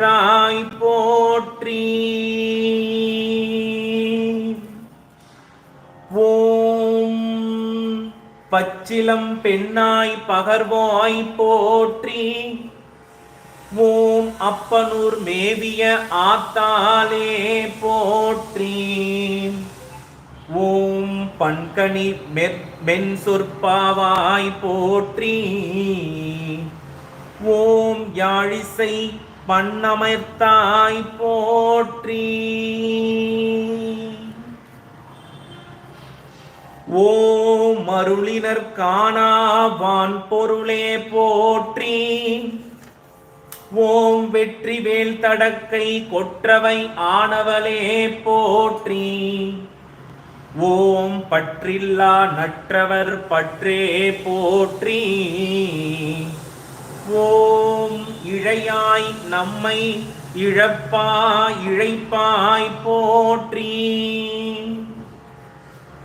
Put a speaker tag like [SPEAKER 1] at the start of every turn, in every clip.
[SPEAKER 1] ராய் போற்றி. ஓம் பச்சிலம் பெண்ணாய் பகர்வாய் போற்றி. ஓம் அப்பனூர் மேவிய ஆத்தாலே போற்றி. ஓம் பண்கணி மென் சொற்பாவாய் போற்றி. ஓம் யாழிசை பண்ணமைத்தாய் போற்றி. ஓம் மருளினர் காணாவான் பொருளே போற்றி. ஓம் வெற்றி வேல் தடக்கை கொற்றவை ஆனவளே போற்றி. ஓம் பற்றில்லா நற்றவர் பற்றே போற்றி. இழையாய் நம்மை இழப்பா இழைப்பாய் போற்றி.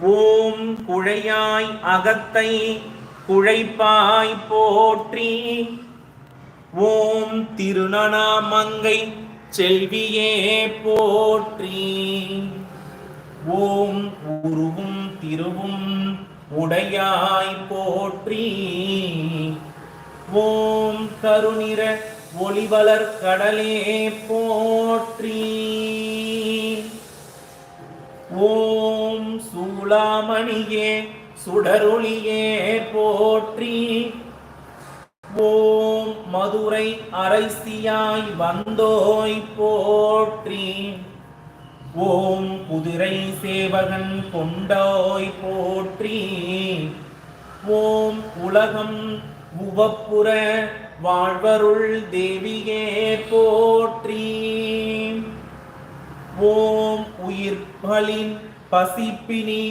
[SPEAKER 1] ஓம் குழையாய் அகத்தை குழைப்பாய் போற்றி. ஓம் திருநனாமங்கை செல்வியே போற்றி. ஓம் உருவும் திருவும் உடையாய் போற்றி. ஓம் கருநிற ஒளிவளர் கடலே போற்றி. ஓம் சூளாமணியே சுடரொளியே போற்றி. ஓம் மதுரை அரைசியாய் வந்தோய் போற்றி. ஓம் குதிரை சேவகன் கொண்டோய் போற்றி. ஓம் உலகம் உவப்புற வாழ்வருள் தேவியே போற்றி. ஓம் உயிர்களின் பசிப்பினி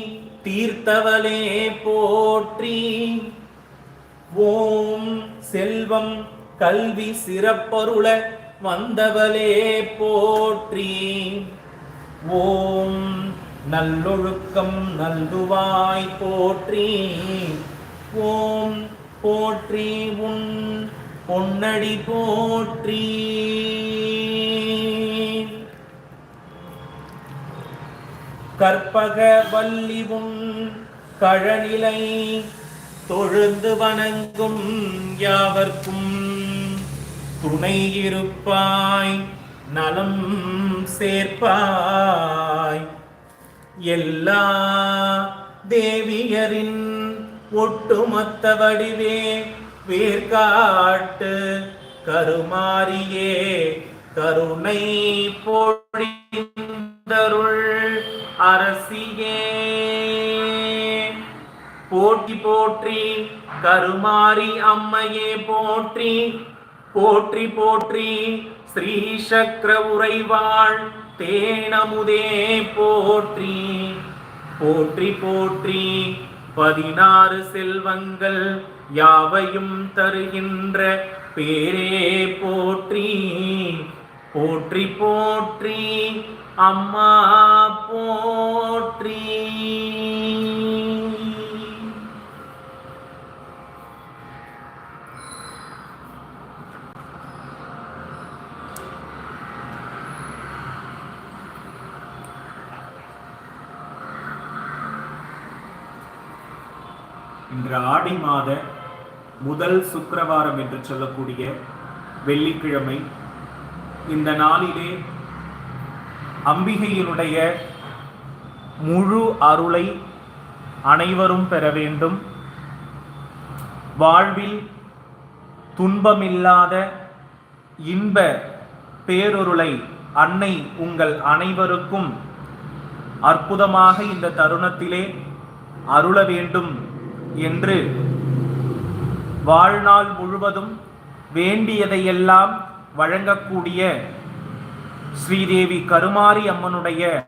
[SPEAKER 1] தீர்த்தவளே போற்றி. ஓம் செல்வம் கல்வி சிறப்பருள வந்தவளே போற்றி. ஓம் நல்லொழுக்கம் நல்குவாய் போற்றி. ஓம் போற்றி உன் பொன்னடி போற்றி. கற்பக வல்லி கழநிலை தொழுந்து வணங்கும் யாவர்க்கும் துணை இருப்பாய் நலம் சேர்ப்பாய். எல்லா தேவியரின் ஒட்டுமொத்த வடிவே வேர்காட்டு கருமாரியே கருணை பொழிந்தருள் அரசியே. போற்றி போற்றி கருமாரி அம்மையே போற்றி போற்றி போற்றி ஸ்ரீ சக்கர உறைவாள் தேனமுதே போற்றி. போற்றி போற்றி பதினாறு செல்வங்கள் யாவையும் தருகின்ற பேரே போற்றி போற்றி போற்றி அம்மா போற்றி. இன்று ஆடி மாத முதல் சுக்கரவாரம் என்று சொல்லக்கூடிய வெள்ளிக்கிழமை. இந்த நாளிலே அம்பிகையினுடைய முழு அருளை அனைவரும் பெற வேண்டும். வாழ்வில் துன்பமில்லாத இன்ப பேரொருளை அன்னை உங்கள் அனைவருக்கும் அற்புதமாக இந்த தருணத்திலே அருள வேண்டும். என்று. வாழ்நாள் முழுவதும் வேண்டியதையெல்லாம் வழங்கக்கூடிய ஸ்ரீதேவி கருமாரி அம்மனுடைய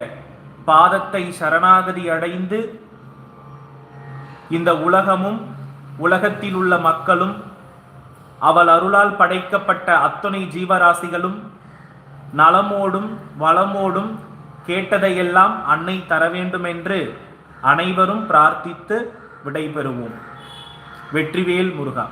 [SPEAKER 1] பாதத்தை சரணாகதி அடைந்து இந்த உலகமும் உலகத்தில் உள்ள மக்களும் அவள் அருளால் படைக்கப்பட்ட அத்துணை ஜீவராசிகளும் நலமோடும் வளமோடும் கேட்டதையெல்லாம் அன்னை தர வேண்டும் என்று அனைவரும் பிரார்த்தித்து விடைபெறுவோம். வெற்றிவேல் முருகா.